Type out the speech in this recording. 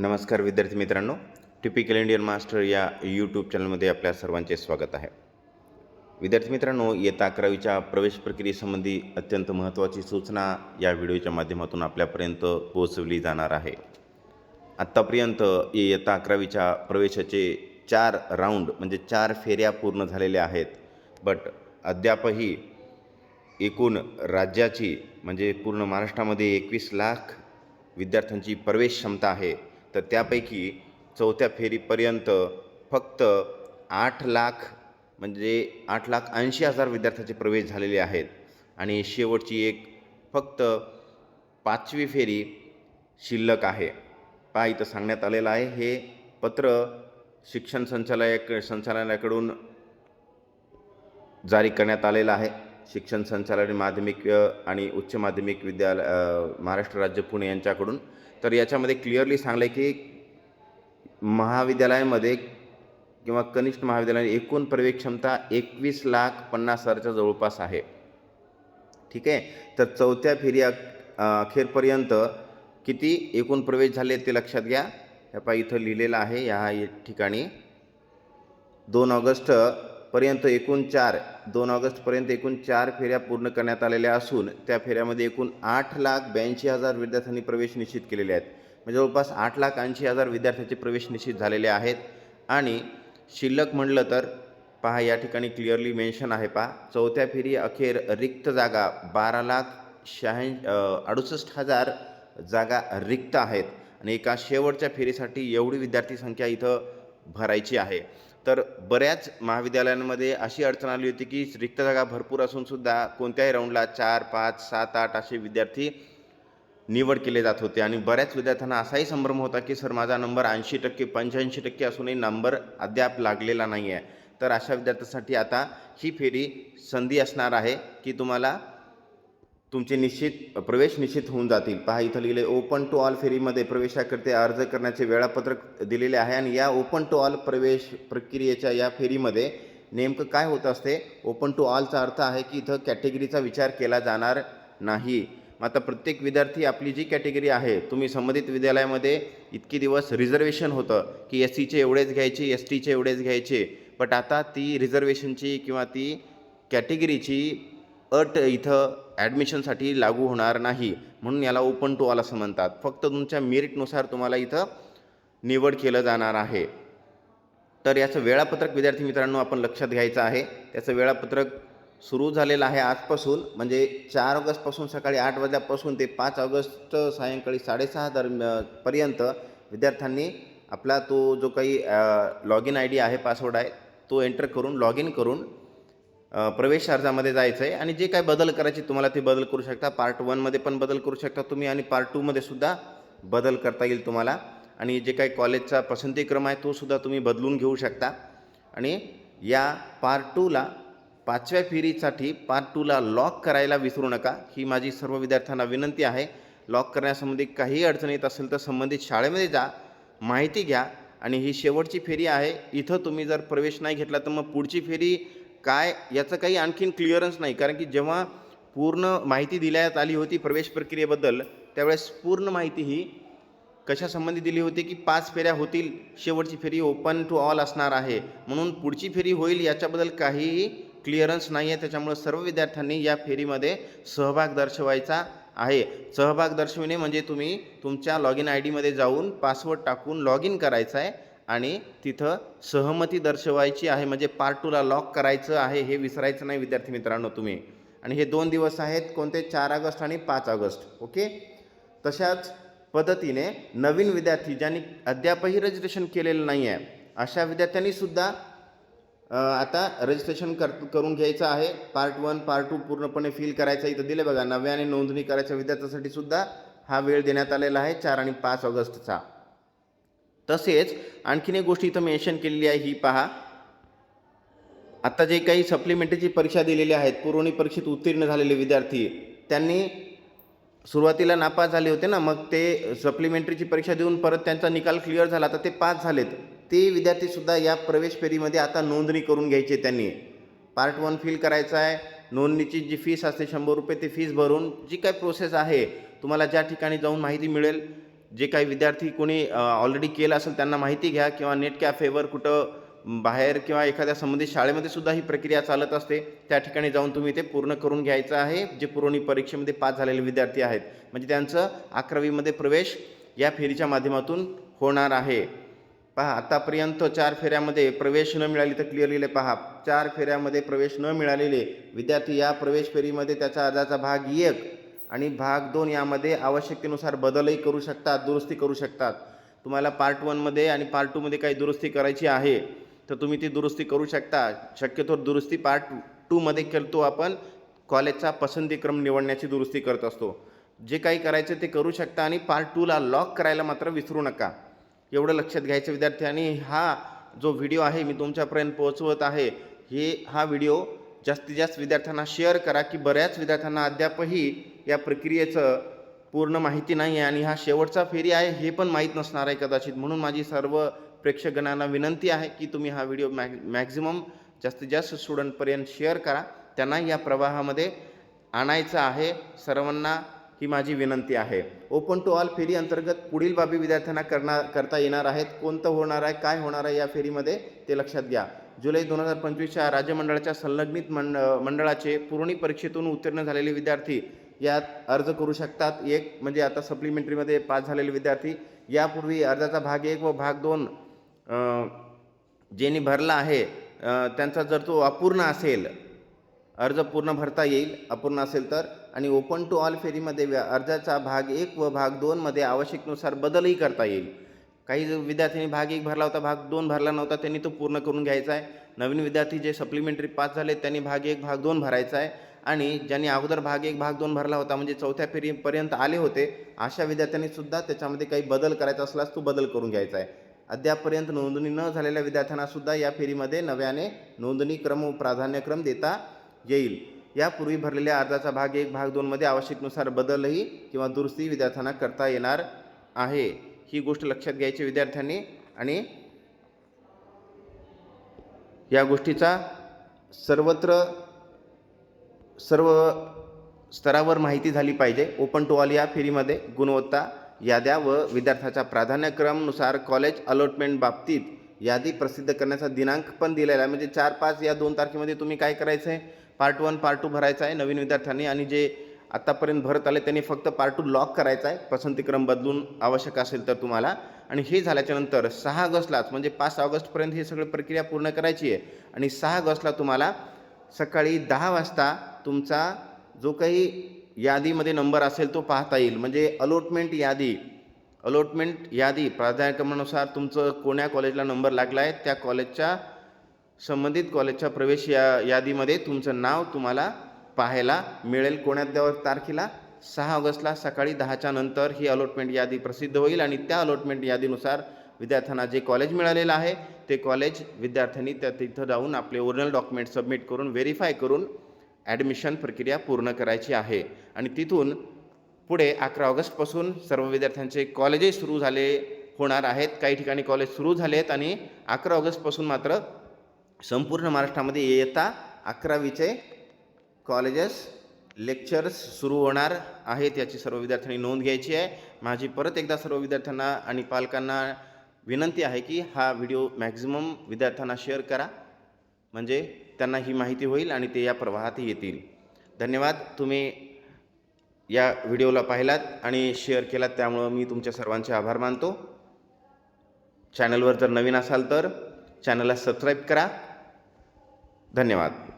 नमस्कार विद्यार्थी मित्रांनो टिपिकल इंडियन मास्टर या यूट्यूब चॅनलमध्ये आपल्या सर्वांचे स्वागत आहे. विद्यार्थी मित्रांनो येत्या अकरावीच्या प्रवेश प्रक्रियेसंबंधी अत्यंत महत्त्वाची सूचना या व्हिडिओच्या माध्यमातून आपल्यापर्यंत पोहोचवली जाणार आहे. आत्तापर्यंत इयत्ता अकरावीच्या प्रवेशाचे चार राऊंड म्हणजे चार फेऱ्या पूर्ण झालेल्या आहेत. बट अद्यापही एकूण राज्याची म्हणजे पूर्ण महाराष्ट्रामध्ये एकवीस लाख विद्यार्थ्यांची प्रवेश क्षमता आहे. तर त्यापैकी चौथ्या फेरीपर्यंत फक्त आठ लाख म्हणजे आठ लाख ऐंशी हजार विद्यार्थ्यांचे प्रवेश झालेले आहेत. आणि शेवटची एक फक्त पाचवी फेरी शिल्लक आहे. पहा इथं सांगण्यात आलेलं आहे हे पत्र शिक्षण संचालयाक संचालनालयाकडून जारी करण्यात आलेलं आहे. शिक्षण संचालन माध्यमिक आणि उच्च माध्यमिक विद्यालय महाराष्ट्र राज्य पुणे यांच्याकडून. तर याच्यामध्ये क्लिअरली सांगलं आहे की महाविद्यालयामध्ये किंवा कनिष्ठ महाविद्यालय एकूण प्रवेश क्षमता एकवीस लाख पन्नास हजारच्या जवळपास आहे. ठीक आहे? तर चौथ्या फेरी अखेरपर्यंत किती एकूण प्रवेश झाले ते लक्षात घ्या. ह्या पा इथं लिहिलेलं आहे या ठिकाणी. दोन ऑगस्ट पर्यंत एकूण चार दोन ऑगस्टपर्यंत एकूण चार फेऱ्या पूर्ण करण्यात आलेल्या असून त्या फेऱ्यामध्ये एकूण आठ लाख ब्याऐंशी हजार विद्यार्थ्यांनी प्रवेश निश्चित केलेले आहेत. म्हणजे जवळपास आठ लाख ऐंशी हजार विद्यार्थ्यांचे प्रवेश निश्चित झालेले आहेत. आणि शिल्लक म्हणलं तर पहा या ठिकाणी क्लिअरली मेन्शन आहे पहा. चौथ्या फेरी अखेर रिक्त जागा बारा लाख शहाऐं अडुसष्ट हजार जागा रिक्त आहेत. आणि एका शेवटच्या फेरीसाठी एवढी विद्यार्थी संख्या इथं भरायची आहे. तर बऱ्याच महाविद्यालयांमध्ये अशी अडचण आली होती की रिक्त जागा भरपूर असूनसुद्धा कोणत्याही राऊंडला चार पाच सात आठ असे विद्यार्थी निवड केले जात होते. आणि बऱ्याच विद्यार्थ्यांना असाही संभ्रम होता की सर माझा नंबर ऐंशी टक्के पंच्याऐंशी टक्के असूनही नंबर अद्याप लागलेला नाही आहे तर अशा विद्यार्थ्यांसाठी आता ही फेरी संधी असणार आहे की तुम्हाला तुमचे निश्चित प्रवेश निश्चित होऊन जातील. पहा इथं लिहिले ओपन टू ऑल फेरीमध्ये प्रवेशाकरते अर्ज करण्याचे वेळापत्रक दिलेले आहे आणि या ओपन टू ऑल प्रवेश प्रक्रियेच्या या फेरीमध्ये नेमकं काय होत असते? ओपन टू ऑलचा अर्थ आहे की इथं कॅटेगरीचा विचार केला जाणार नाही. मग आता प्रत्येक विद्यार्थी आपली जी कॅटेगरी आहे तुम्ही संबंधित विद्यालयामध्ये इतके दिवस रिझर्वेशन होतं की एस सीचे एवढेच घ्यायचे एस टीचे एवढेच घ्यायचे. बट आता ती रिझर्वेशनची किंवा ती कॅटेगरीची अट इथं ॲडमिशनसाठी लागू होणार नाही म्हणून याला ओपन टू ऑल असं म्हणतात. फक्त तुमच्या मेरिटनुसार तुम्हाला इथं निवड केलं जाणार आहे. तर याचं वेळापत्रक विद्यार्थी मित्रांनो आपण लक्षात घ्यायचं आहे. त्याचं वेळापत्रक सुरू झालेलं आहे आजपासून म्हणजे चार ऑगस्टपासून सकाळी आठ वाजल्यापासून ते पाच ऑगस्ट सायंकाळी साडेसहा दरम्या पर्यंत विद्यार्थ्यांनी आपला तो जो काही लॉग इन आय डी आहे पासवर्ड आहे तो एंटर करून लॉग इन करून प्रवेश अर्जामध्ये जायचं आहे आणि जे काय बदल करायचे तुम्हाला ते बदल करू शकता. पार्ट वनमध्ये पण बदल करू शकता तुम्ही आणि पार्ट टूमध्ये सुद्धा बदल करता येईल तुम्हाला. आणि जे काही कॉलेजचा पसंतीक्रम आहे तो सुद्धा तुम्ही बदलून घेऊ शकता. आणि या पार्ट टूला पाचव्या फेरीसाठी पार्ट टूला लॉक करायला विसरू नका. ही माझी सर्व विद्यार्थ्यांना विनंती आहे. लॉक करण्यासंबंधी काही अडचण येत असेल तर संबंधित शाळेमध्ये जा माहिती घ्या. आणि ही शेवटची फेरी आहे. इथं तुम्ही जर प्रवेश नाही घेतला तर मग पुढची फेरी काय याचं काही आणखीन क्लिअरन्स नाही. कारण की जेव्हा पूर्ण माहिती दिल्यात आली होती प्रवेश प्रक्रियेबद्दल त्यावेळेस पूर्ण माहिती ही कशासंबंधी दिली होती की पाच फेऱ्या होतील शेवटची फेरी ओपन टू ऑल असणार आहे. म्हणून पुढची फेरी होईल याच्याबद्दल काहीही क्लिअरन्स नाही आहे त्याच्यामुळे सर्व विद्यार्थ्यांनी या फेरीमध्ये सहभाग दर्शवायचा आहे. सहभाग दर्शविणे म्हणजे तुम्ही तुमच्या लॉग इन आय डीमध्ये जाऊन पासवर्ड टाकून लॉग इन करायचा आहे. आणि तिथं सहमती दर्शवायची आहे म्हणजे पार्ट टूला लॉक करायचं आहे हे विसरायचं नाही विद्यार्थी मित्रांनो तुम्ही. आणि हे दोन दिवस आहेत कोणते? चार ऑगस्ट आणि पाच ऑगस्ट ओके? तशाच पद्धतीने नवीन विद्यार्थी ज्यांनी अद्यापही रजिस्ट्रेशन केलेलं नाही आहे अशा विद्यार्थ्यांनी सुद्धा आता रजिस्ट्रेशन कर करून घ्यायचं आहे. पार्ट वन पार्ट टू पूर्णपणे फिल करायचं इथं दिलं बघा नव्याने नोंदणी करायच्या विद्यार्थ्यासाठी सुद्धा हा वेळ देण्यात आलेला आहे चार आणि पाच ऑगस्टचा. तसेच आणखीन एक गोष्ट इथं मेन्शन केलेली आहे ही पहा. आता जे काही सप्लिमेंटरीची परीक्षा दिलेली आहेत पुरवणी परीक्षेत उत्तीर्ण झालेले विद्यार्थी त्यांनी सुरुवातीला नापास झाले होते ना मग ते सप्लिमेंटरीची परीक्षा देऊन परत त्यांचा निकाल क्लिअर झाला तर ते पास झालेत. ते विद्यार्थीसुद्धा या प्रवेश फेरीमध्ये आता नोंदणी करून घ्यायची त्यांनी. पार्ट वन फिल करायचं आहे नोंदणीची जी फीस असते शंभर रुपये ती फीस भरून जी काय प्रोसेस आहे तुम्हाला ज्या ठिकाणी जाऊन माहिती मिळेल जे काही विद्यार्थी कोणी ऑलरेडी केलं असेल त्यांना माहिती घ्या किंवा नेट कॅफेवर कुठं बाहेर किंवा एखाद्या संबंधित शाळेमध्ये सुद्धा ही प्रक्रिया चालत असते. त्या ठिकाणी जाऊन तुम्ही ते पूर्ण करून घ्यायचं आहे. जे पुरवणी परीक्षेमध्ये पास झालेले विद्यार्थी आहेत. म्हणजे त्यांचं अकरावीमध्ये प्रवेश या फेरीच्या माध्यमातून होणार आहे. पहा आतापर्यंत चार फेऱ्यामध्ये प्रवेश न मिळाली तर क्लिअरली पहा. चार फेऱ्यामध्ये प्रवेश न मिळालेले विद्यार्थी या प्रवेश फेरीमध्ये त्याचा अर्जाचा भाग एक आणि भाग दोन यामध्ये आवश्यकतेनुसार बदलही करू शकतात दुरुस्ती करू शकतात. तुम्हाला पार्ट वनमध्ये आणि पार्ट टूमध्ये काही दुरुस्ती करायची आहे तर तुम्ही ती दुरुस्ती करू शकता. शक्यतो दुरुस्ती पार्ट टूमध्ये करतो आपण कॉलेजचा पसंतीक्रम निवडण्याची दुरुस्ती करत असतो. जे काही करायचं ते करू शकता आणि पार्ट टूला लॉक करायला मात्र विसरू नका. एवढं लक्षात घ्यायचं विद्यार्थी आणि हा जो व्हिडिओ आहे मी तुमच्यापर्यंत पोहोचवत आहे हे हा व्हिडिओ जास्तीत जास्त विद्यार्थ्यांना शेअर करा की बऱ्याच विद्यार्थ्यांना अद्यापही या प्रक्रियेचं पूर्ण माहिती नाही आहे आणि हा शेवटचा फेरी आहे हे पण माहीत नसणार आहे कदाचित. म्हणून माझी सर्व प्रेक्षकगणांना विनंती आहे की तुम्ही हा व्हिडिओ मॅग मॅक्झिमम जास्तीत जास्त स्टुडंटपर्यंत शेअर करा. त्यांना या प्रवाहामध्ये आणायचं आहे. सर्वांना ही माझी विनंती आहे. ओपन टू ऑल फेरी अंतर्गत पुढील बाबी विद्यार्थ्यांना करणार करता येणार आहेत. कोणतं होणार आहे काय होणार आहे या फेरीमध्ये ते लक्षात घ्या. जुलै दोन हजार पंचवीसच्या राज्यमंडळाच्या संलग्नित मंड मंडळाचे पुरवणी परीक्षेतून उत्तीर्ण झालेले विद्यार्थी यात अर्ज करू शकतात. एक म्हणजे आता सप्लिमेंटरीमध्ये पास झालेले विद्यार्थी यापूर्वी अर्जाचा भाग एक व भाग दोन ज्यांनी भरला आहे त्यांचा जर तो अपूर्ण असेल अर्ज पूर्ण भरता येईल अपूर्ण असेल तर आणि ओपन टू ऑल फेरीमध्ये अर्जाचा भाग एक व भाग दोनमध्ये आवश्यकनुसार बदलही करता येईल. काही जो विद्यार्थ्यांनी भाग एक भरला होता भाग दोन भरला नव्हता त्यांनी तो पूर्ण करून घ्यायचा आहे. नवीन विद्यार्थी जे सप्लिमेंटरी पास झाले त्यांनी भाग एक भाग दोन भरायचा आहे. आणि ज्यांनी अगोदर भाग एक भाग दोन भरला होता म्हणजे चौथ्या फेरीपर्यंत आले होते अशा विद्यार्थ्यांनी सुद्धा त्याच्यामध्ये काही बदल करायचा असल्यास तो बदल करून घ्यायचा आहे. अद्यापपर्यंत नोंदणी न झालेल्या विद्यार्थ्यांना सुद्धा या फेरीमध्ये नव्याने नोंदणी क्रम व प्राधान्यक्रम देता येईल. यापूर्वी भरलेल्या अर्जाचा भाग एक भाग दोनमध्ये आवश्यकनुसार बदलही किंवा दुरुस्ती विद्यार्थ्यांना करता येणार आहे. ही गोष्ट लक्षात घ्यायची विद्यार्थ्यांनी आणि या गोष्टीचा सर्वत्र सर्व स्तरावर माहिती झाली पाहिजे. ओपन टू ऑल या फेरीमध्ये गुणवत्ता याद्या व विद्यार्थ्याच्या प्राधान्यक्रमनुसार कॉलेज अलॉटमेंट बाबतीत यादी प्रसिद्ध करण्याचा दिनांक पण दिलेला आहे. म्हणजे चार पाच या दोन तारखेमध्ये तुम्ही काय करायचं आहे पार्ट वन पार्ट टू भरायचा आहे नवीन विद्यार्थ्यांनी आणि जे आत्तापर्यंत भरत आले त्यांनी फक्त पार्ट टू लॉक करायचा आहे. पसंतीक्रम बदलून आवश्यक असेल तर तुम्हाला. आणि हे झाल्याच्यानंतर सहा ऑगस्टलाच म्हणजे पाच ऑगस्टपर्यंत ही सगळी प्रक्रिया पूर्ण करायची आहे. आणि सहा ऑगस्टला तुम्हाला सकाळी दहा वाजता तुमचा जो काही यादीमध्ये नंबर असेल तो पाहता येईल. म्हणजे अलॉटमेंट यादी. अलॉटमेंट यादी प्राधान्यक्रमानुसार तुमचं कोण्या कॉलेजला नंबर लागला आहे त्या कॉलेजच्या संबंधित कॉलेजच्या प्रवेश या यादीमध्ये तुमचं नाव तुम्हाला पाहायला मिळेल. कोणत्या तारखेला? सहा ऑगस्टला सकाळी दहाच्या नंतर ही अलॉटमेंट यादी प्रसिद्ध होईल आणि त्या अलॉटमेंट यादीनुसार विद्यार्थ्यांना जे कॉलेज मिळालेलं आहे ते कॉलेज विद्यार्थ्यांनी त्या तिथं जाऊन आपले ओरिजिनल डॉक्युमेंट सबमिट करून व्हेरीफाय करून ॲडमिशन प्रक्रिया पूर्ण करायची आहे. आणि तिथून पुढे अकरा ऑगस्टपासून सर्व विद्यार्थ्यांचे कॉलेजेस सुरू झाले होणार आहेत. काही ठिकाणी कॉलेज सुरू झाले आहेत आणि अकरा ऑगस्टपासून मात्र संपूर्ण महाराष्ट्रामध्ये येता अकरावीचे कॉलेजेस लेक्चर्स सुरू होणार आहेत याची सर्व विद्यार्थ्यांनी नोंद घ्यायची आहे. माझी परत एकदा सर्व विद्यार्थ्यांना आणि पालकांना विनंती आहे की हा व्हिडिओ मॅक्झिमम विद्यार्थ्यांना शेअर करा. म्हणजे त्यांना ही माहिती होईल आणि ते या प्रवाहात येतील. धन्यवाद. तुम्ही या व्हिडिओला पाहिलात आणि शेअर केलात त्यामुळं मी तुमच्या सर्वांचे आभार मानतो. चॅनलवर जर नवीन असाल तर चॅनलला सबस्क्राईब करा. धन्यवाद.